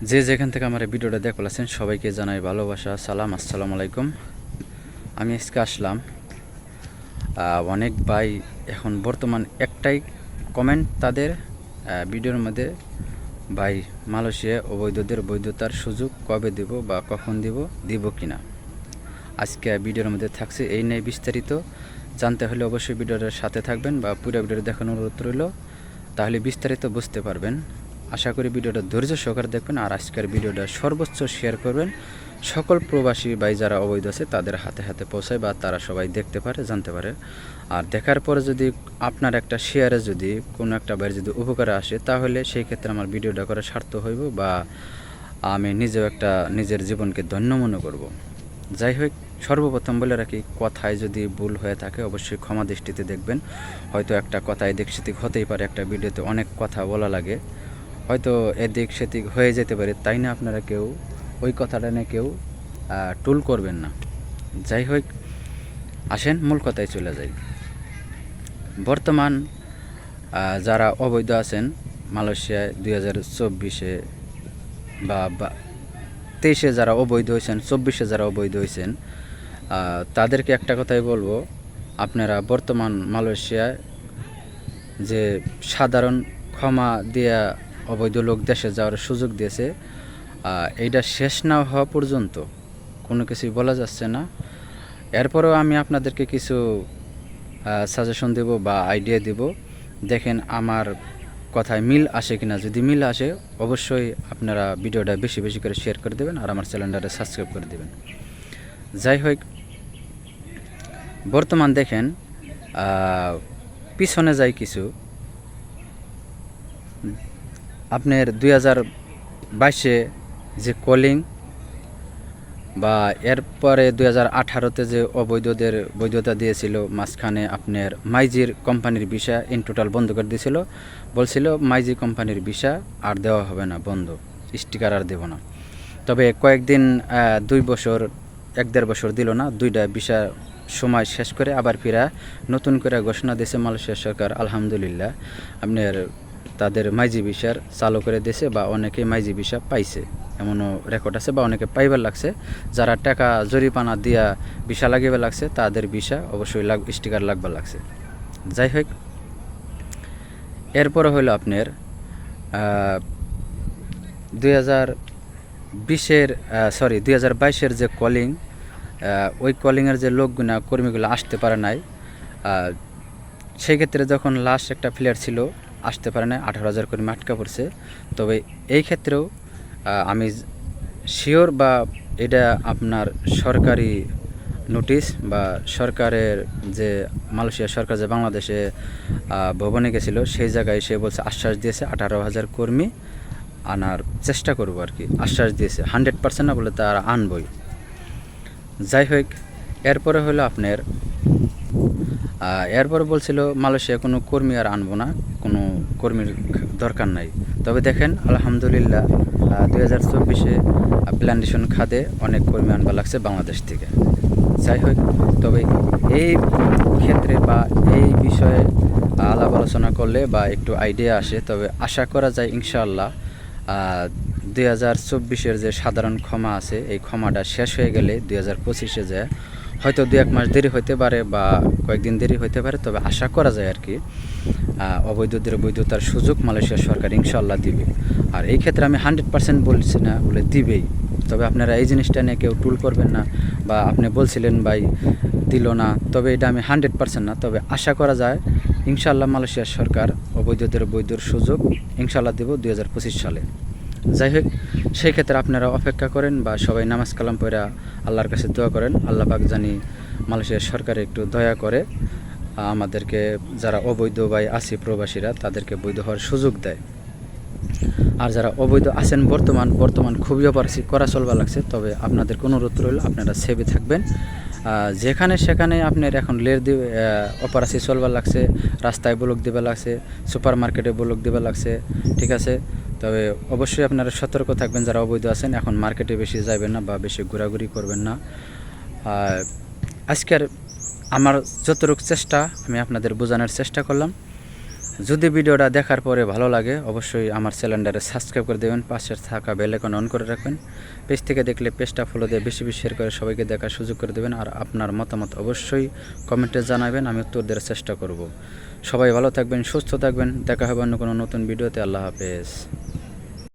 যে যেখান থেকে আমার এই ভিডিওটা দেখলাছেন সবাইকে জানাই ভালোবাসা, সালাম, আসসালামু আলাইকুম। আমি আজকে আসলাম অনেক ভাই এখন বর্তমান একটাই কমেন্ট তাদের ভিডিওর মধ্যে, ভাই, মালয়েশিয়া অবৈধদের বৈধতার সুযোগ কবে দিব বা কখন দিব দিব কিনা? আজকে ভিডিওর মধ্যে থাকছে, এই নিয়ে বিস্তারিত জানতে হলে অবশ্যই ভিডিওটার সাথে থাকবেন বা পুরো ভিডিও দেখানোর অনুরোধ রইল, তাহলে বিস্তারিত বুঝতে পারবেন। আশা করি ভিডিওটা ধৈর্য সহকারে দেখবেন আর আজকের ভিডিওটা সর্বোচ্চ শেয়ার করবেন। সকল প্রবাসী ভাই যারা অবৈধ আছে, তাদের হাতে হাতে পৌঁছায় বা তারা সবাই দেখতে পারে, জানতে পারে। আর দেখার পরে যদি আপনার একটা শেয়ারে যদি কোনো একটা বাইরে যদি উপকারে আসে, তাহলে সেই ক্ষেত্রে আমার ভিডিওটা করে সার্থক হইব বা আমি নিজেও একটা নিজের জীবনকে ধন্য মনে করব। যাই হোক, সর্বপ্রথম বলে রাখি, কথায় যদি ভুল হয়ে থাকে অবশ্যই ক্ষমা দৃষ্টিতে দেখবেন। হয়তো একটা কথায় সেদিক হতেই পারে, একটা ভিডিওতে অনেক কথা বলা লাগে। হয়তো এদিক সেদিক হয়ে যেতে পারে, তাই না আপনারা কেউ ওই কথাটা নিয়ে কেউ টুল করবেন না। যাই হোক, আসেন, মূল কথায় চলে যাই। বর্তমান যারা অবৈধ আছেন, মালয়েশিয়ায় দুই হাজার চব্বিশে বা তেইশে যারা অবৈধ হয়েছেন, চব্বিশে যারা অবৈধ হয়েছেন তাদেরকে একটা কথাই বলব, আপনারা বর্তমান মালয়েশিয়ায় যে সাধারণ ক্ষমা দিয়া অবৈধ লোক দেশে যাওয়ার সুযোগ দিয়েছে। এইটা শেষ না হওয়া পর্যন্ত কোনো কিছুই বলা যাচ্ছে না। এরপরেও আমি আপনাদেরকে কিছু সাজেশন দেব বা আইডিয়া দেব। দেখেন আমার কথায় মিল আসে কিনা। যদি মিল আসে, অবশ্যই আপনারা ভিডিওটা বেশি বেশি করে শেয়ার করে দেবেন আর আমার চ্যানেলটারে সাবস্ক্রাইব করে দেবেন। যাই হোক, বর্তমান দেখেন পিছনে যাই কিছু। আপনার দুই হাজার বাইশে যে কলিং বা এরপরে দুই হাজার আঠারোতে যে অবৈধদের বৈধতা দিয়েছিল, মাঝখানে আপনার মাইজির কোম্পানির ভিসা ইন টোটাল বন্ধ করে দিয়েছিল। বলছিল, মাইজি কোম্পানির ভিসা আর দেওয়া হবে না, বন্ধ। স্টিকার আর দেব না। তবে কয়েকদিন দুই বছর, এক দেড় বছর দিল না, দুইটা ভিসা সময় শেষ করে আবার ফিরা। নতুন করে ঘোষণা দিয়েছে মালয়েশিয়া সরকার, আলহামদুলিল্লাহ। আপনার তাদের মাইজি ভিসার চালু করে দিয়েছে বা অনেকে মাইজি ভিসা পাইছে। এমনও রেকর্ড আছে বা অনেকে পাইবার লাগছে। যারা টাকা জরিপানা দিয়া ভিসা লাগিবে লাগছে তাদের ভিসা অবশ্যই লাগ স্টিকার লাগবার লাগছে। যাই হোক এরপরে হলো আপনার দুই হাজার বিশের সরি দুই হাজার বাইশের যে কলিং ওই কলিংয়ের যে লোকগুনা কর্মীগুলো আসতে পারে নাই। আহ, সেই ক্ষেত্রে যখন লাস্ট একটা প্লেয়ার ছিল আসতে পারে না, আঠারো হাজার কর্মী আটকা পড়ছে। তবে এই ক্ষেত্রেও আমি শিওর বা এটা আপনার সরকারি নোটিশ বা সরকারের যে মালয়েশিয়া সরকার যে বাংলাদেশে ভবনে গেছিল, সেই জায়গায় সে বলছে আশ্বাস দিয়েছে আঠারো হাজার কর্মী আনার চেষ্টা করব আর কি। আশ্বাস দিয়েছে হান্ড্রেড পার্সেন্ট না বলে তার আনবই। যাই হোক, এরপরে হলো আপনার এরপরে বলছিল, মালয়েশিয়া কোনো কর্মী আর আনব না, কোনো কর্মীর দরকার নাই। তবে দেখেন, আলহামদুলিল্লাহ দুই হাজার চব্বিশে প্ল্যান্টেশন খাদে অনেক কর্মী আনবা লাগছে বাংলাদেশ থেকে। যাই হোক, তবে এই ক্ষেত্রে বা এই বিষয়ে আলাপ আলোচনা করলে বা একটু আইডিয়া আসে, তবে আশা করা যায় ইনশাআল্লাহ দুই হাজার চব্বিশের যে সাধারণ ক্ষমা আছে, এই ক্ষমাটা শেষ হয়ে গেলে দুই হাজার পঁচিশে যায় হয়তো দু এক মাস দেরি হতে পারে বা কয়েকদিন দেরি হতে পারে, তবে আশা করা যায় আর কি অবৈধদের বৈধতার সুযোগ মালয়েশিয়া সরকার ইনশাল্লাহ দিবে। আর এই ক্ষেত্রে আমি হান্ড্রেড পার্সেন্ট বলছি না বলে দিবেই। তবে আপনারা এই জিনিসটা নিয়ে কেউ টুল করবেন না বা আপনি বলছিলেন ভাই দিল না, তবে এটা আমি হান্ড্রেড পার্সেন্ট না, তবে আশা করা যায় ইনশাল্লাহ মালয়েশিয়া সরকার অবৈধদের বৈধর সুযোগ ইনশাল্লাহ দেব পঁচিশ সালে। যাই হোক সেই ক্ষেত্রে আপনারা অপেক্ষা করেন বা সবাই নামাজ কালাম পড়া আল্লাহর কাছে দোয়া করেন। আল্লাহ পাক জানি মালয়েশিয়ার সরকার একটু দয়া করে আমাদেরকে যারা অবৈধ ভাই আছি প্রবাসীরা তাদেরকে বৈধ হওয়ার সুযোগ দেয়। আর যারা অবৈধ আছেন বর্তমান বর্তমান খুবই অপারেসি, করা চলবা লাগছে, তবে আপনাদের কোনো অনুরোধ রইল, আপনারা সেভে থাকবেন। যেখানে সেখানে আপনার এখন লের দিয়ে অপারেসি চলবার লাগছে, রাস্তায় ব্লক দিবা লাগছে সুপার মার্কেটে ব্লক দিবা লাগছে, ঠিক আছে? তবে অবশ্যই আপনারা সতর্ক থাকবেন যারা অবৈধ আছেন। এখন মার্কেটে বেশি যাবেন না বা বেশি ঘোরাঘুরি করবেন না। আজকের আমার যতটুকু চেষ্টা, আমি আপনাদের বোঝানোর চেষ্টা করলাম। যদি ভিডিওটা দেখার পরে ভালো লাগে, অবশ্যই আমার চ্যানেলটারে সাবস্ক্রাইব করে দেবেন পাশের থাকা বেল আইকন অন করে রাখবেন। পেজ থেকে দেখলে পেজটা ফলো দিয়ে বেশি বেশি শেয়ার করে সবাইকে দেখার সুযোগ করে দেবেন আর আপনার মতামত অবশ্যই কমেন্টে জানাবেন, আমি উত্তর দেওয়ার চেষ্টা করব। সবাই ভালো থাকবেন, সুস্থ থাকবেন, দেখা হবে অন্য কোনো নতুন ভিডিওতে, আল্লাহ হাফেজ।